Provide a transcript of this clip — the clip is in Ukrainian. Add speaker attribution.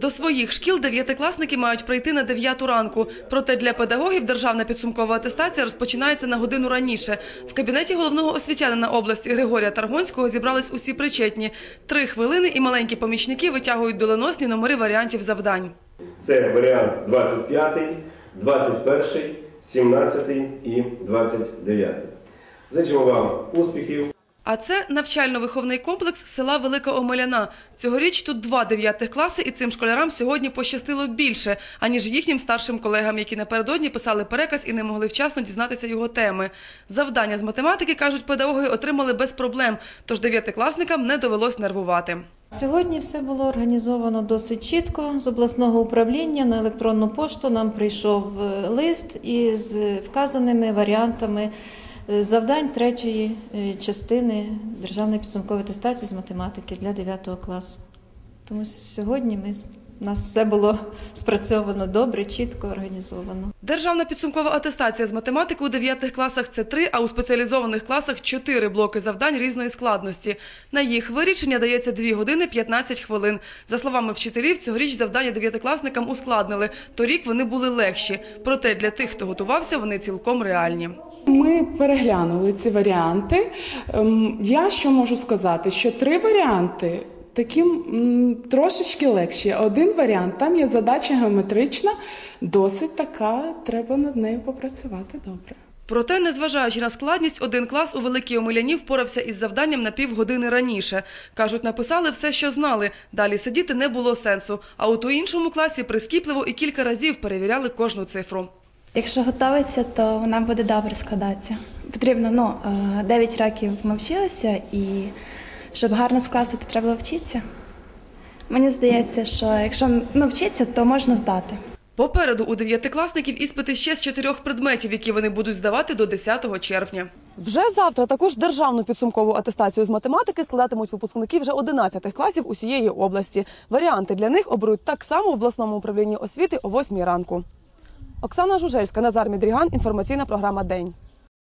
Speaker 1: До своїх шкіл дев'ятикласники мають прийти на 9 ранку. Проте для педагогів державна підсумкова атестація розпочинається на годину раніше. В кабінеті головного освітянина області Григорія Таргонського зібрались усі причетні. Три хвилини і маленькі помічники витягують доленосні номери варіантів завдань.
Speaker 2: Це варіант 25, 21, 17 і 29. Зичимо вам успіхів.
Speaker 1: А це навчально-виховний комплекс села Велика Омеляна. Цьогоріч тут два дев'ятих класи, і цим школярам сьогодні пощастило більше, аніж їхнім старшим колегам, які напередодні писали переказ і не могли вчасно дізнатися його теми. Завдання з математики, кажуть педагоги, отримали без проблем, тож дев'ятикласникам не довелось нервувати.
Speaker 3: Сьогодні все було організовано досить чітко. З обласного управління на електронну пошту нам прийшов е, лист із вказаними варіантами завдань третьої е, частини державної підсумкової атестації з математики для 9 класу. Тому сьогодні ми, у нас все було спрацьовано добре, чітко організовано.
Speaker 1: Державна підсумкова атестація з математики у дев'ятих класах це три, а у спеціалізованих класах чотири блоки завдань різної складності. На їх вирішення дається 2 години 15 хвилин. За словами вчителів, цьогоріч завдання дев'ятикласникам ускладнили. Торік вони були легші. Проте для тих, хто готувався, вони цілком реальні.
Speaker 4: Ми переглянули ці варіанти. Ем, Я що можу сказати, що три варіанти такі м, трошечки легші. Один варіант там є задача геометрична, досить така, треба над нею попрацювати добре.
Speaker 1: Проте, незважаючи на складність, один клас у Великій Омеляні впорався із завданням на півгодини раніше. Кажуть, написали все, що знали. Далі сидіти не було сенсу. А от у іншому класі прискіпливо і кілька разів перевіряли кожну цифру.
Speaker 5: Якщо готуватися, то вона буде добре складатися. Потрібно ну, е, 9 років ми вчилися, і щоб гарно скласти, то треба вчитися. Мені здається, що якщо ну, вчитися, то можна здати.
Speaker 1: Попереду у дев'ятикласників іспити ще з чотирьох предметів, які вони будуть здавати до 10 червня. Вже завтра також державну підсумкову атестацію з математики складатимуть випускники вже 11 класів усієї області. Варіанти для них оберуть так само в обласному управлінні освіти о 8 ранку. Оксана Жужельська, Назар Мідріган. Інформаційна програма День.